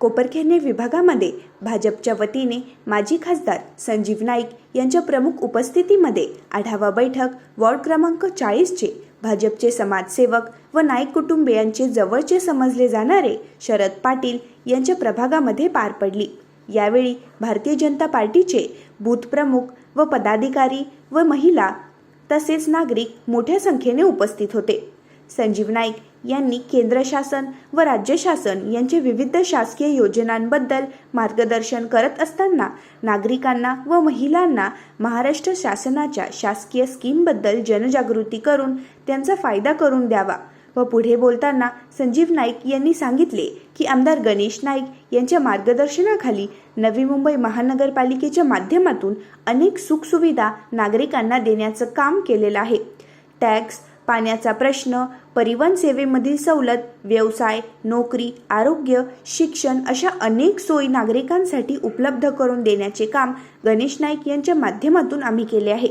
कोपरखेरणे विभागामध्ये भाजपच्या वतीने माजी खासदार संजीव नाईक यांच्या प्रमुख उपस्थितीमध्ये आढावा बैठक वॉर्ड क्रमांक चाळीसचे भाजपचे समाजसेवक व नाईक कुटुंबियांचे जवळचे समजले जाणारे शरद पाटील यांच्या प्रभागामध्ये पार पडली. यावेळी भारतीय जनता पार्टीचे बूथ प्रमुख व पदाधिकारी व महिला तसेच नागरिक मोठ्या संख्येने उपस्थित होते. संजीव नाईक यांनी केंद्र शासन व राज्य शासन यांचे विविध शासकीय योजनांबद्दल मार्गदर्शन करत असताना नागरिकांना व महिलांना महाराष्ट्र शासनाच्या शासकीय स्कीमबद्दल जनजागृती करून त्यांचा फायदा करून द्यावा. व पुढे बोलताना संजीव नाईक यांनी सांगितले की आमदार गणेश नाईक यांच्या मार्गदर्शनाखाली नवी मुंबई महानगरपालिकेच्या माध्यमातून अनेक सुखसुविधा नागरिकांना देण्याचं काम केलेलं आहे. टॅक्स पाण्याचा प्रश्न परिवहन सेवेमधील सवलत व्यवसाय नोकरी आरोग्य शिक्षण अशा अनेक सोयी नागरिकांसाठी उपलब्ध करून देण्याचे काम गणेश नाईक यांच्या माध्यमातून आम्ही केले आहे.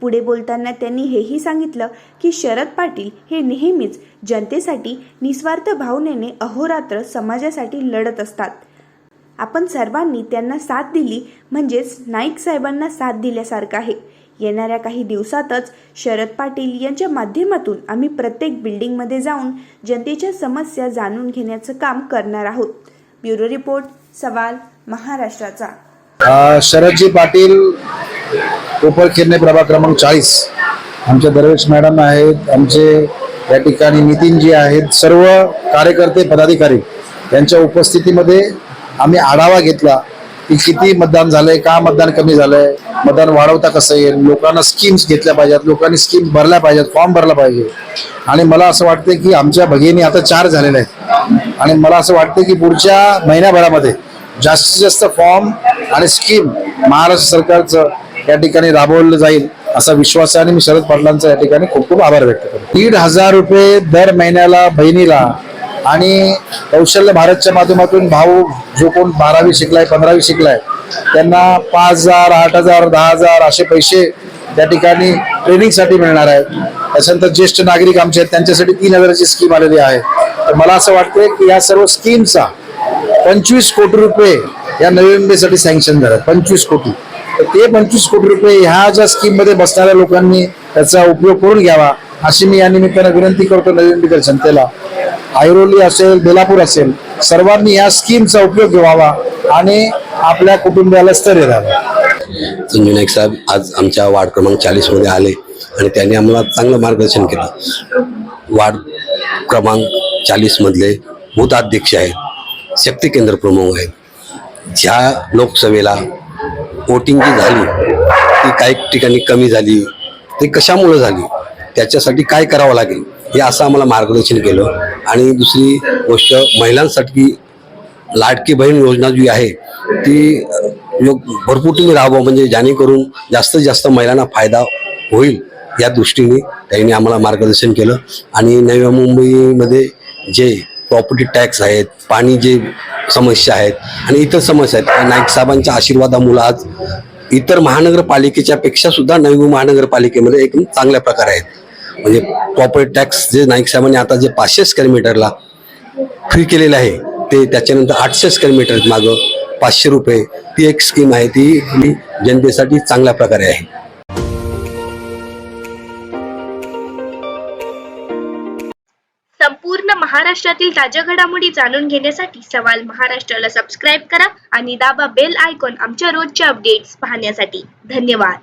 पुढे बोलताना त्यांनी हेही सांगितलं की शरद पाटील हे नेहमीच जनतेसाठी निस्वार्थ भावनेने अहोरात्र समाजासाठी लढत असतात. आपण सर्वांनी त्यांना साथ दिली म्हणजेच नाईक साहेबांना साथ दिल्यासारखं आहे. येणाऱ्या काही दिवसातच शरद पाटील यांच्या माध्यमातून आम्ही प्रत्येक बिल्डिंगमध्ये जाऊन जनतेच्या समस्या जाणून घेण्याचं काम करणार आहोत. ब्युरो रिपोर्ट सवाल महाराष्ट्राचा. शरदजी पाटील कोपरखिरणे प्रभाग क्रमांक चाळीस. आमचे दरवेश मॅडम आहेत आमचे या ठिकाणी नितीनजी आहेत सर्व कार्यकर्ते पदाधिकारी. यांच्या उपस्थितीमध्ये आम्ही आढावा घेतला. की किती मतदान झालंय का मतदान कमी झालंय मतदान वाढवता कसं येईल? लोकांना स्कीम्स घेतल्या पाहिजेत लोकांनी स्कीम भरल्या पाहिजेत फॉर्म भरला पाहिजे. आणि मला असं वाटतं की आमच्या भगिनी आता चार झालेल्या आहेत. आणि मला असं वाटतं की पुढच्या महिन्याभरामध्ये जास्तीत जास्त फॉर्म आणि स्कीम महाराष्ट्र सरकारचं या ठिकाणी राबवलं जाईल असा विश्वास आहे. आणि मी शरद पाटलांचा या ठिकाणी खूप खूप आभार व्यक्त करतो. दीड हजार रुपये दर महिन्याला बहिणीला आणि कौशल्य भारतच्या माध्यमातून भाऊ जो कोण बारावी शिकलाय पंधरावी शिकलाय त्यांना पाच हजार आठ हजार दहा हजार असे पैसे त्या ठिकाणी ट्रेनिंगसाठी मिळणार आहेत. त्याच्यानंतर ज्येष्ठ नागरिक आमचे आहेत त्यांच्यासाठी तीन हजाराची स्कीम आलेली आहे. तर मला असं वाटतंय की या सर्व स्कीमचा पंचवीस कोटी रुपये या नवी मुंबईसाठी सँक्शन झालं पंचवीस कोटी. तर ते पंचवीस कोटी रुपये ह्या ज्या स्कीममध्ये बसणाऱ्या लोकांनी त्याचा उपयोग करून घ्यावा अशी मी या निमित्तानं विनंती करतो नवी मुंबईकर जनतेला. ऐरोली असेल बेलापूर असेल सर्वांनी या स्कीमचा उपयोग घ्यावा आणि आपल्या कुटुंबाला स्थैर्य द्यावं. संजय नाईक साहेब आज आमच्या वार्ड क्रमांक चाळीसमध्ये आले आणि त्यांनी आम्हाला चांगलं मार्गदर्शन केलं. वार्ड क्रमांक चाळीस मधले भूताध्यक्ष आहेत शक्ती केंद्र प्रमुख आहेत. ज्या लोकसभेला वोटिंग जी झाली ती काही ठिकाणी कमी झाली ती कशामुळे झाली त्याच्यासाठी काय करावं लागेल? हे असं आम्हाला मार्गदर्शन केलं. आणि दुसरी गोष्ट महिलांसाठी लाडकी बहीण योजना जी आहे ती योग भरपूर तुम्ही राहावं म्हणजे जेणेकरून जास्तीत जास्त महिलांना फायदा होईल या दृष्टीने त्यांनी आम्हाला मार्गदर्शन केलं. आणि नव्या मुंबईमध्ये जे प्रॉपर्टी टॅक्स आहेत पाणी जे समस्या आहेत आणि इतर समस्या आहेत नाईक साहेबांच्या आशीर्वादामुळे आज इतर महानगरपालिकेच्या पेक्षा सुद्धा नवी महानगरपालिकेमध्ये एकदम चांगल्या प्रकारे आहेत. म्हणजे प्रॉपर्टी टॅक्स जे नाईक साहेबांनी आता जे पाचशे स्क्वेअर मीटरला फ्री केलेलं आहे ते त्याच्यानंतर आठशे स्क्वेअर मीटर मागं पाचशे रुपये ती एक स्कीम आहे ती जनतेसाठी चांगल्या प्रकारे आहे. संपूर्ण महाराष्ट्रातील ताज्या घडामोडी जाणून घेण्यासाठी सवाल महाराष्ट्राला सबस्क्राईब करा आणि दाबा बेल आयकॉन आमच्या रोजच्या अपडेट्स पाहण्यासाठी. धन्यवाद.